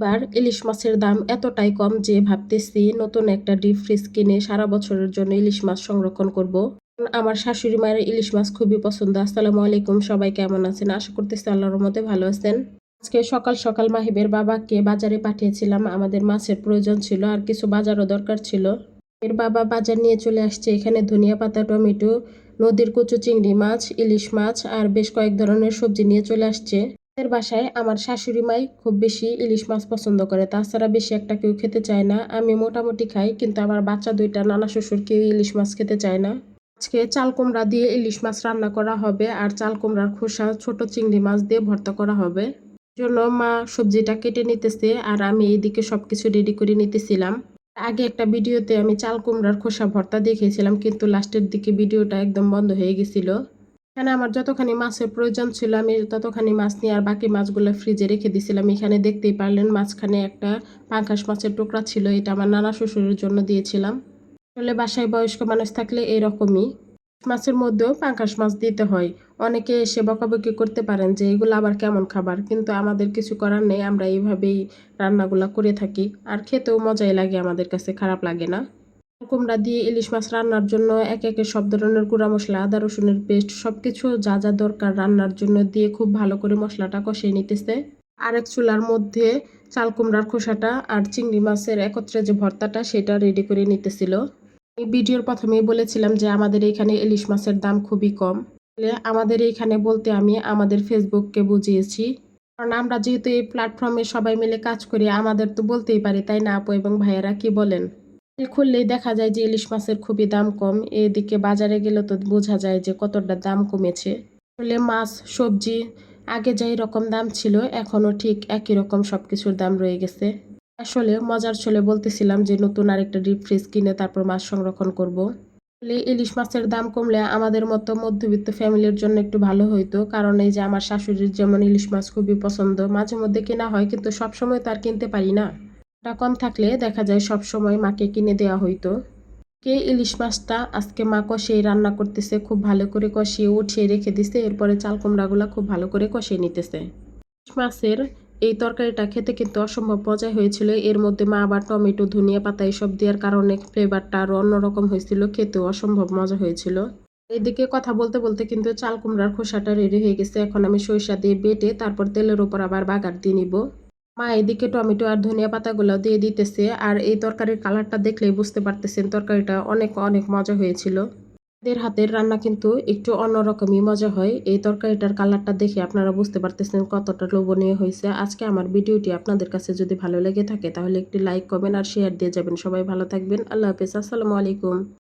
এবার ইলিশ মাছের দাম এতটাই কম যে ভাবতেছি নতুন একটা ডিপ ফ্রিজ কিনে সারা বছরের জন্য ইলিশ মাছ সংরক্ষণ করব। আমার শাশুড়ি মায়ের ইলিশ মাছ খুবই পছন্দ। আসসালামু আলাইকুম, সবাই কেমন আছেন? আশা করতেছি আল্লাহর মতে ভালো আছেন। আজকে সকাল সকাল মাহিবের বাবাকে বাজারে পাঠিয়েছিলাম। আমাদের মাছের প্রয়োজন ছিল, আর কিছু বাজারও দরকার ছিল। এর বাবা বাজার নিয়ে চলে আসছে। এখানে ধনিয়া পাতা, টমেটো, নদীর কচু, চিংড়ি মাছ, ইলিশ মাছ, আর বেশ কয়েক ধরনের সবজি নিয়ে চলে আসছে। আমাদের বাসায় আমার শাশুড়ি মাই খুব বেশি ইলিশ মাছ পছন্দ করে। তাছাড়া বেশি একটা কেউ খেতে চায় না। আমি মোটামুটি খাই, কিন্তু আমার বাচ্চা দুইটা, নানা শ্বশুর কেউ ইলিশ মাছ খেতে চায় না। আজকে চাল কুমড়া দিয়ে ইলিশ মাছ রান্না করা হবে আর চাল কুমড়ার খোসা, ছোট চিংড়ি মাছ দিয়ে ভর্তা করা হবে। জন্য মা সবজিটা কেটে নিতেছে আর আমি এইদিকে সব কিছু রেডি করে নিতেছিলাম। আগে একটা ভিডিওতে আমি চাল কুমড়ার খোসা, ভর্তা দেখিয়েছিলাম কিন্তু লাস্টের দিকে ভিডিওটা একদম বন্ধ হয়ে গেছিল। এখানে আমার যতখানি মাছের প্রয়োজন ছিল, আমি ততখানি মাছ নিয়ে আর বাকি মাছগুলো ফ্রিজে রেখে দিয়েছিলাম এখানে দেখতেই পারলেন মাঝখানে একটা পাঙ্কাশ মাছের টুকরা ছিল, এটা আমার নানা শ্বশুরের জন্য দিয়েছিলাম। আসলে বাসায় বয়স্ক মানুষ থাকলে এরকমই। মাছের মধ্যেও পাঙ্কাশ মাছ দিতে হয়। অনেকে এসে বকাবকি করতে পারেন যে, এগুলো আবার কেমন খাবার? কিন্তু আমাদের কিছু করার নেই, আমরা এইভাবেই রান্নাগুলো করে থাকি। আর খেতেও মজাই লাগে আমাদের কাছে, খারাপ লাগে না। কুমড়া দিয়ে ইলিশ মাছ রান্নার জন্য এক একে সব ধরনের গুঁড়া মশলা, আদা, রসুনের পেস্ট সব কিছু যা যা দরকার রান্নার জন্য দিয়ে খুব ভালো করে মশলাটা কষিয়ে নিতেছে। আরেক চুলার মধ্যে চাল কুমড়ার খোসাটা আর চিংড়ি মাছের একত্রে যে ভর্তাটা সেটা রেডি করে নিতেছিল। এই ভিডিওর প্রথমেই বলেছিলাম যে আমাদের এখানে ইলিশ মাছের দাম খুবই কম। আমাদের এইখানে বলতে আমি আমাদের ফেসবুককে বুঝিয়েছি। কারণ আমরা যেহেতু এই প্ল্যাটফর্মে সবাই মিলে কাজ করি, আমাদের তো বলতেই পারি, তাই না আপু এবং ভাইয়েরা কি বলেন? খুললেই দেখা যায় যে ইলিশ মাছের খুবই দাম কম। এদিকে বাজারে গেলে তো বোঝা যায় যে কতটা দাম কমেছে। আসলে মাছ, সবজি আগে যেই রকম দাম ছিল এখনও ঠিক একই রকম সব কিছুর দাম রয়ে গেছে। আসলে মজার ছলে বলতেছিলাম যে নতুন আরেকটা ডিপ ফ্রিজ কিনে তারপর মাছ সংরক্ষণ করব। আসলে ইলিশ মাছের দাম কমলে আমাদের মতো মধ্যবিত্ত ফ্যামিলির জন্য একটু ভালো হইতো, কারণ এই যে আমার শাশুড়ির যেমন ইলিশ মাছ খুবই পছন্দ মাঝে মধ্যে কেনা হয়, কিন্তু সবসময় তো আর কিনতে পারি না। টা কম থাকলে দেখা যায় সব সময় মাকে কিনে দেওয়া হইতো। কে ইলিশ মাছটা আজকে মা কষিয়ে রান্না করতেছে, খুব ভালো করে কষিয়ে উঠিয়ে রেখে দিছে, এরপরে চাল কুমড়াগুলো খুব ভালো করে কষিয়ে নিতেছে। ইলিশ মাছের এই তরকারিটা খেতে কিন্তু অসম্ভব মজা হয়েছিল। এর মধ্যে মা আবার টমেটো, ধনিয়া পাতা এসব দেওয়ার কারণে ফ্লেভারটা আরও অন্যরকম হয়েছিল, খেতেও অসম্ভব মজা হয়েছিল। এদিকে কথা বলতে বলতে কিন্তু চাল কুমড়ার খোসাটা রেডি হয়ে গেছে। এখন আমি সরিষা দিয়ে বেটে তারপর তেলের ওপর আবার বাগার দিয়ে নিব। মা, এদিকে টমেটো আর ধনিয়া পাতাগুলো দিয়ে দিতেছে আর এই তরকারির কালারটা দেখলেই বুঝতে পারতেছেন তরকারিটা অনেক অনেক মজা হয়েছিল। এদের হাতের রান্না কিন্তু একটু অন্যরকমই মজা হয়। এই তরকারিটার কালারটা দেখে আপনারা বুঝতে পারতেছেন কতটা লোভনীয় হয়েছে। আজকে আমার ভিডিওটি আপনাদের কাছে যদি ভালো লেগে থাকে তাহলে একটি লাইক, কমেন্ট আর শেয়ার দিয়ে যাবেন। সবাই ভালো থাকবেন। আল্লাহ হাফেজ। আসসালামু আলাইকুম।